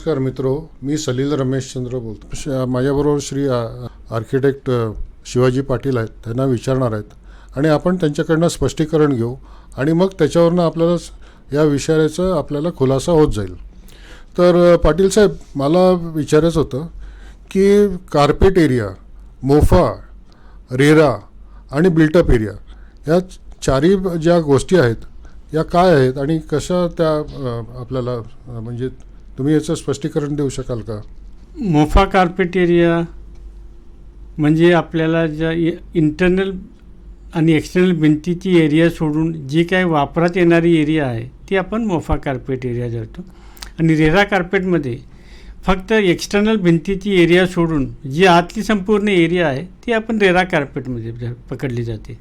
नमस्कार मित्रो मी सलील रमेश चंद्र बोलतो. माझ्याबरोबर श्री आर्किटेक्ट शिवाजी पाटील आहेत त्यांना विचारणार आहेत. आणि आपण त्यांच्याकडनं स्पष्टीकरण घेऊ आणि मग त्याच्यावरनं आपल्याला या विषयाचा आपल्याला खुलासा होत जाईल. तर पाटील साहेब मला विचारायचं होतं की कार्पेट एरिया मोफा रेरा आणि बिल्टअप एरिया या चारही ज्या गोष्टी आहेत या काय आहेत आणि कशा त्या आपल्याला म्हणजे तुम्ही याचं स्पष्टीकरण देऊ शकाल का? मोफा कार्पेट एरिया म्हणजे आपल्याला ज्या इंटरनल आणि एक्सटर्नल भिंतीची एरिया सोडून जी काय वापरात येणारी एरिया आहे ती आपण मोफा कार्पेट एरिया धरतो. आणि रेरा कार्पेटमध्ये फक्त एक्सटर्नल भिंतीची एरिया सोडून जी आतली संपूर्ण एरिया आहे ती आपण रेरा कार्पेटमध्ये पकडली जाते.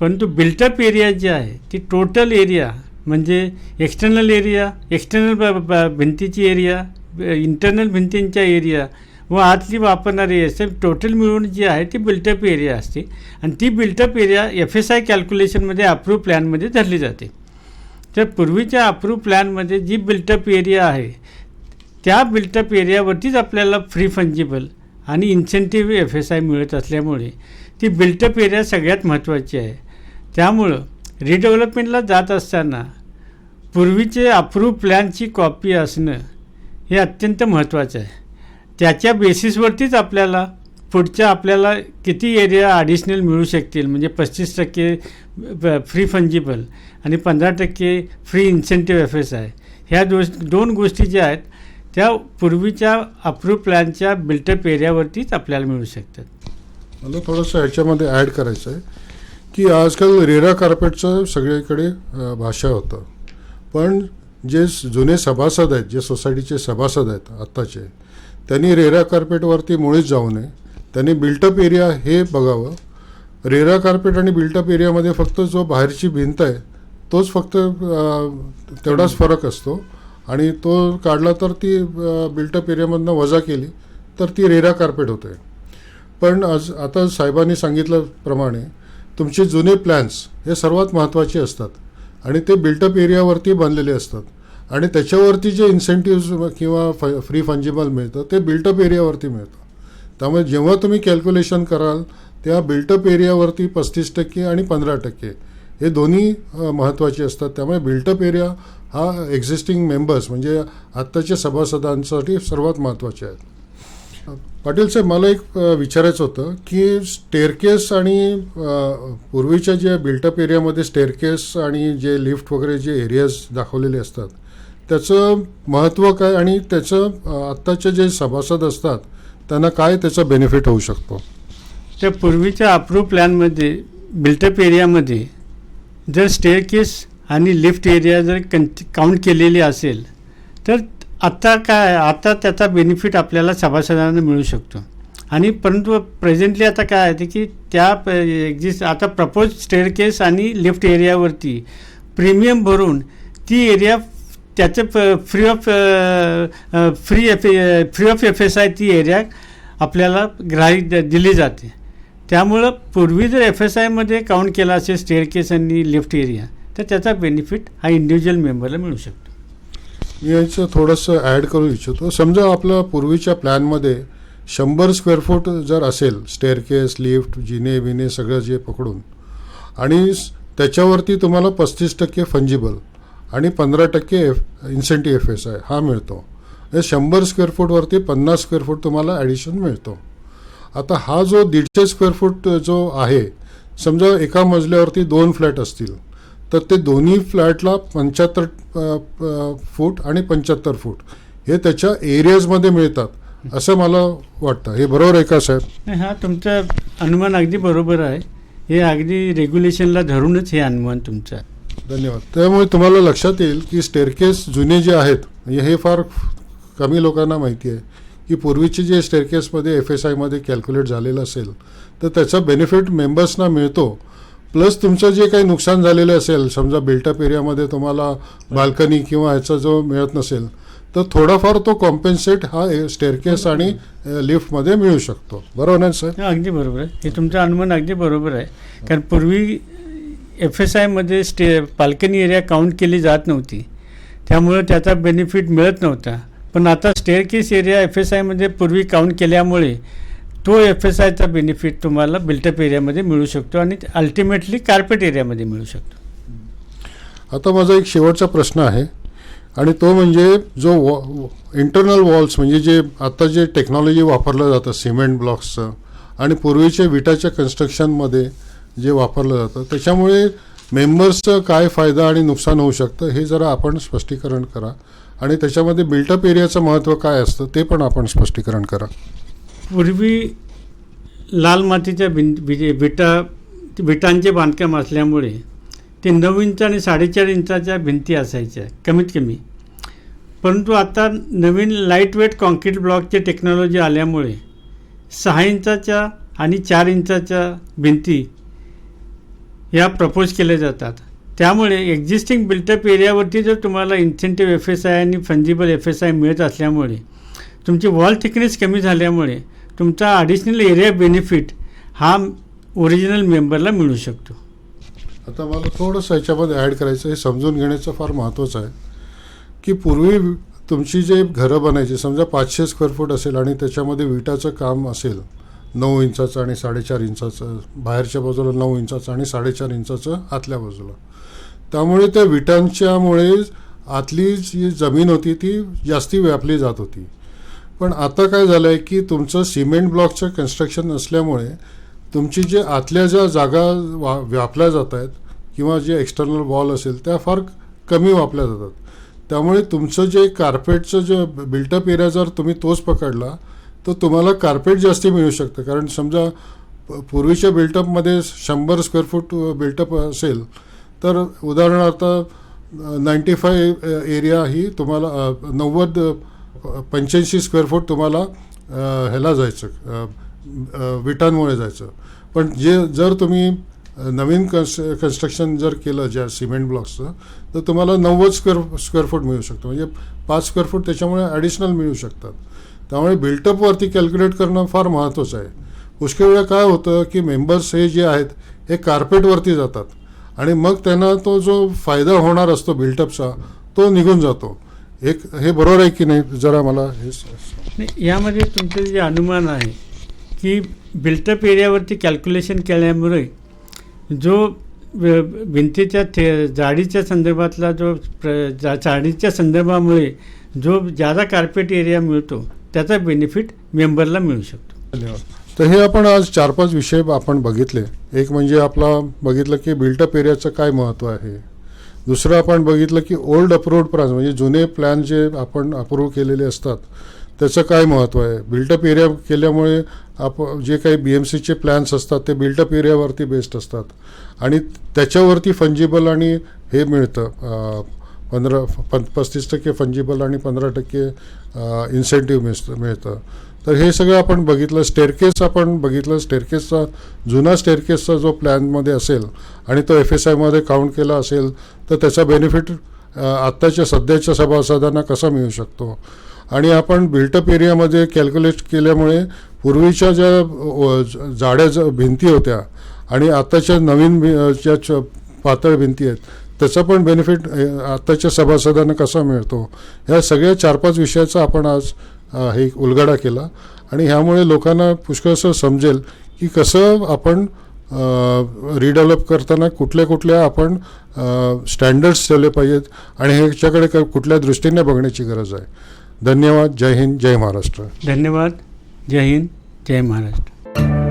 परंतु बिल्टअप एरिया जी आहे ती टोटल एरिया म्हणजे एक्स्टर्नल एरिया एक्स्टर्नल ब- ब- भिंतीची एरिया इंटरनल भिंतींच्या एरिया व आतली वापरणारी असे टोटल मिळून जी आहे ती बिल्टअप एरिया असते. आणि ती built up area F S I कॅल्क्युलेशनमध्ये approve प्लॅनमध्ये धरली जाते. तर पूर्वीच्या अप्रूव्ह प्लॅनमध्ये जी बिल्टअप एरिया आहे त्या बिल्टअप एरियावरतीच आपल्याला फ्री फंजिबल आणि इन्सेंटिव्ह एफ एस आय मिळत असल्यामुळे ती बिल्टअप एरिया सगळ्यात महत्त्वाची आहे. त्यामुळं रिडेव्हलपमेंटला जात असताना पूर्वीचे अप्रूव्ह प्लॅनची कॉपी असणं हे अत्यंत महत्त्वाचं आहे. त्याच्या बेसिसवरतीच आपल्याला पुढच्या आपल्याला किती एरिया ॲडिशनल मिळू शकतील म्हणजे पस्तीस टक्के फ्री फंजिबल आणि पंधरा टक्के free incentive F S I ह्या दो दोन गोष्टी ज्या आहेत त्या पूर्वीच्या अप्रूव्ह प्लॅनच्या बिल्टअप एरियावरतीच आपल्याला मिळू शकतात. मला थोडंसं ह्याच्यामध्ये ॲड करायचं आहे की आजकाल रेरा कार्पेटचं सगळीकडे भाषा होतं. पण जे जुने सभासद आहेत जे सोसायटीचे सभासद आहेत आत्ताचे त्यांनी रेरा कार्पेटवरती मुळीच जाऊ नये. त्यांनी बिल्टअप एरिया हे बघावं. रेरा कार्पेट आणि बिल्टअप एरियामध्ये फक्त जो बाहेरची भिंत आहे तोच फक्त तेवढाच फरक असतो. आणि तो काढला तर ती बिल्टअप एरियामधनं वजा केली तर ती रेरा कार्पेट होते. पण आज आता साहेबांनी सांगितल्याप्रमाणे तुमचे जुने प्लॅन्स हे सर्वात महत्त्वाचे असतात. आणि ते बिल्टअप एरियावरती बनलेले असतात. आणि त्याच्यावरती जे इन्सेंटिव्ह किंवा फ फ्री फंजिबल मिळतं ते बिल्टअप एरियावरती मिळतं. त्यामुळे जेव्हा तुम्ही कॅल्क्युलेशन कराल त्या बिल्टअप एरियावरती पस्तीस टक्के आणि पंधरा टक्के हे दोन्ही महत्त्वाचे असतात. त्यामुळे बिल्टअप एरिया हा एक्झिस्टिंग मेंबर्स म्हणजे आत्ताच्या सभासदांसाठी सर्वात महत्त्वाचे आहेत. पाटील साहेब मला एक विचारायचं होतं की स्टेअरकेस आणि पूर्वीच्या ज्या बिल्टअप एरियामध्ये स्टेअरकेस आणि जे लिफ्ट वगैरे जे एरियाज दाखवलेले असतात त्याचं महत्त्व काय आणि त्याचं आत्ताचे जे सभासद असतात त्यांना काय त्याचा बेनिफिट होऊ शकतो? त्या पूर्वीच्या अप्रूव्ह प्लॅनमध्ये बिल्टअप एरियामध्ये जर स्टेअरकेस आणि लिफ्ट एरिया जर कं काउंट केलेली असेल तर आत्ता काय आता त्याचा बेनिफिट आपल्याला सभासदांना मिळू शकतो. आणि परंतु प्रेझेंटली आता काय आहे की त्या एक्झिस्ट आता प्रपोज स्टेअरकेस आणि लिफ्ट एरियावरती प्रीमियम भरून ती एरिया त्याचं free of free F free of F S I ती एरिया आपल्याला ग्राहक द- दिली जाते. त्यामुळं पूर्वी जर एफ एस आयमध्ये काउंट केला असेल स्टेअरकेस आणि लिफ्ट एरिया तर त्याचा बेनिफिट हा इंडिव्हिज्युअल मेंबरला मिळू शकतो. मी याचं थोडंसं ॲड करू इच्छितो. समजा आपलं पूर्वीच्या प्लॅनमध्ये शंभर स्क्वेअर फूट जर असेल स्टेअरकेस लिफ्ट जिने विने सगळं जे पकडून आणि त्याच्यावरती तुम्हाला पस्तीस टक्के फंजिबल आणि पंधरा टक्के F incentive F S I हा मिळतो. हे शंभर स्क्वेअर फूटवरती पन्नास स्क्वेअर फूट तुम्हाला ॲडिशन मिळतो. आता हा जो दीडशे स्क्वेअर फूट जो आहे समजा एका मजल्यावरती दोन फ्लॅट असतील तर ते दोन्ही फ्लॅटला पंच्याहत्तर फूट आणि पंच्याहत्तर फूट हे त्याच्या एरियाजमध्ये मिळतात असं मला वाटतं. हे बरोबर आहे का साहेब? हा तुमचा अनुमान अगदी बरोबर आहे. हे अगदी रेग्युलेशनला धरूनच हे अनुमान तुमचं आहे. धन्यवाद. त्यामुळे तुम्हाला लक्षात येईल की स्टेअरकेस जुने जे आहेत म्हणजे हे फार कमी लोकांना माहिती आहे की पूर्वीचे जे स्टेअरकेसमध्ये एफ एस आयमध्ये कॅल्क्युलेट झालेलं असेल तर त्याचा बेनिफिट मेंबर्सना मिळतो. प्लस तुमचं जे काही नुकसान झालेलं असेल समजा बिल्टअप एरियामध्ये तुम्हाला बाल्कनी किंवा ह्याचा जो मिळत नसेल तर थोडाफार तो कॉम्पेन्सेट हा स्टेअरकेस आणि लिफ्टमध्ये मिळू शकतो. बरोबर ना सर अगदी बरोबर आहे. हे तुमचं अनुमान अगदी बरोबर आहे. कारण पूर्वी एफ एस आयमध्ये स्टे बाल्कनी एरिया काउंट केली जात नव्हती. त्यामुळं त्याचा बेनिफिट मिळत नव्हता. पण आता staircase area F S आयमध्ये पूर्वी काउंट केल्यामुळे तो एफ एस आयचा बेनिफिट तुम्हाला बिल्टअप एरियामध्ये मिळू शकतो आणि अल्टिमेटली कार्पेट एरियामध्ये मिळू शकतो. आता माझा एक शेवटचा प्रश्न आहे आणि तो म्हणजे जो वॉ इंटरनल वॉल्स म्हणजे जे आता जे टेक्नॉलॉजी वापरलं जातं सिमेंट ब्लॉक्सचं आणि पूर्वीचे विटाच्या कन्स्ट्रक्शनमध्ये जे वापरलं जातं त्याच्यामुळे मेंबर्सचं काय फायदा आणि नुकसान होऊ शकतं हे जरा आपण स्पष्टीकरण करा. आणि त्याच्यामध्ये बिल्टअप एरियाचं महत्त्व काय असतं ते पण आपण स्पष्टीकरण करा. पूर्वी लाल मातीच्या भिं वि- विटा विटांचे बांधकाम असल्यामुळे ते नऊ इंच आणि साडेचार इंचाच्या भिंती असायच्या कमीत कमी. परंतु आता नवीन लाइट वेट कॉन्क्रीट ब्लॉकची टेक्नॉलॉजी आल्यामुळे सहा इंचाच्या आणि चार इंचाच्या भिंती या प्रपोज केल्या जातात. त्यामुळे एक्झिस्टिंग बिल्टअप एरियावरती जर तुम्हाला इन्सेंटिव्ह एफ एस आय आणि फंजिबल एफ एस आय मिळत असल्यामुळे तुमची वॉल थिकनेस कमी झाल्यामुळे तुमचा ॲडिशनल एरिया बेनिफिट हा ओरिजिनल मेंबरला मिळू शकतो. आता मला थोडंसं याच्यामध्ये ॲड करायचं हे समजून घेण्याचं फार महत्त्वाचं आहे की पूर्वी तुमची जे घरं बनायची समजा पाचशे स्क्वेअर फूट असेल आणि त्याच्यामध्ये विटाचं काम असेल नऊ इंचाचं आणि साडेचार इंचाचं बाहेरच्या बाजूला नऊ इंचाचं आणि साडेचार इंचाचं आतल्या बाजूला. त्यामुळे त्या विटांच्यामुळे आतली जी जमीन होती ती जास्ती व्यापली जात होती. पण आता काय झालं आहे की तुमचं सिमेंट ब्लॉकचं कन्स्ट्रक्शन असल्यामुळे तुमची जे आतल्या ज्या जागा वा व्यापल्या जात आहेत किंवा जे एक्स्टर्नल वॉल असेल त्या फार कमी वापल्या जातात. त्यामुळे तुमचं जे कार्पेटचं जे बिल्टअप एरिया जर तुम्ही तोच पकडला तर तुम्हाला कार्पेट जास्ती मिळू शकतं. कारण समजा प- पूर्वीच्या बिल्टअपमध्ये शंभर स्क्वेअर फूट बिल्टअप असेल तर उदाहरणार्थ नाईंटी फाय एरिया ही तुम्हाला नव्वद पंच्याऐंशी स्क्वेअर फूट तुम्हाला ह्याला जायचं विटांमुळे जायचं. पण जे जर तुम्ही नवीन कन्स कन्स्ट्रक्शन जर केलं ज्या सिमेंट ब्लॉक्सचं तर तुम्हाला नव्वद स्क्वेअर स्क्वेअर फूट मिळू शकतं. म्हणजे पाच स्क्वेअर फूट त्याच्यामुळे ॲडिशनल मिळू शकतात. त्यामुळे बिल्टअपवरती कॅल्क्युलेट करणं फार महत्त्वाचं आहे. पुष्कळ वेळा काय होतं की मेंबर्स हे जे आहेत हे कार्पेटवरती जातात. आणि मग त्यांना तो जो फायदा होणार असतो बिल्टअपचा तो निघून जातो. एक हे बरोबर आहे की नाही? जरा मला हे नाही, यामध्ये तुमचं जे अनुमान आहे की बिल्टअप एरियावरती कॅल्क्युलेशन केल्यामुळे जो भिंतीच्या थे जाडीच्या संदर्भातला जो प्र जा जाडीच्या संदर्भामुळे जो जादा कार्पेट एरिया मिळतो त्याचा बेनिफिट मेंबरला मिळू शकतो. धन्यवाद. तर हे आपण आज चार पाच विषय आपण बघितले. एक म्हणजे आपला बघितलं की बिल्टअप एरियाचं काय महत्त्व आहे? दुसरं आपण बघितलं की ओल्ड अप्रूव्ड प्लॅन्स म्हणजे जुने प्लॅन जे आपण अप्रूव्ह केलेले असतात त्याचं काय महत्त्व आहे? बिल्टअप एरिया केल्यामुळे आप जे काही बी एम सीचे प्लॅन्स असतात ते बिल्टअप एरियावरती बेस्ड असतात. आणि त्याच्यावरती फंजिबल आणि हे मिळतं पंधरा पं पस्तीस टक्के फंजिबल आणि पंधरा टक्के इन्सेंटिव्ह मिळतं. मिळतं. तर हे सगळं आपण बघितलं. स्टेअरकेस आपण बघितलं. स्टेअरकेसचा जुना स्टेअरकेसचा जो प्लॅनमध्ये असेल आणि तो एफ एस आयमध्ये काउंट केला असेल तर त्याचा बेनिफिट आत्ताच्या सध्याच्या सभासदांना कसा मिळू शकतो? आणि आपण बिल्टअप एरियामध्ये कॅल्क्युलेट केल्यामुळे पूर्वीच्या ज्या जाड्या भिंती होत्या आणि आत्ताच्या नवीन ज्या पातळ भिंती आहेत त्याचा पण बेनिफिट आत्ताच्या सभासदांना कसा मिळतो? ह्या सगळ्या चार पाच विषयाचा आपण आज हे उलगडा केला. आणि ह्यामुळे लोकांना पुष्कळसं समजेल की कसं आपण रिडेव्हलप करताना कुठल्या कुठल्या आपण स्टँडर्ड्स ठेवले पाहिजेत आणि ह्याच्याकडे क- कुठल्या दृष्टीने बघण्याची गरज आहे. धन्यवाद. जय हिंद. जय महाराष्ट्र. धन्यवाद. जय हिंद. जय महाराष्ट्र.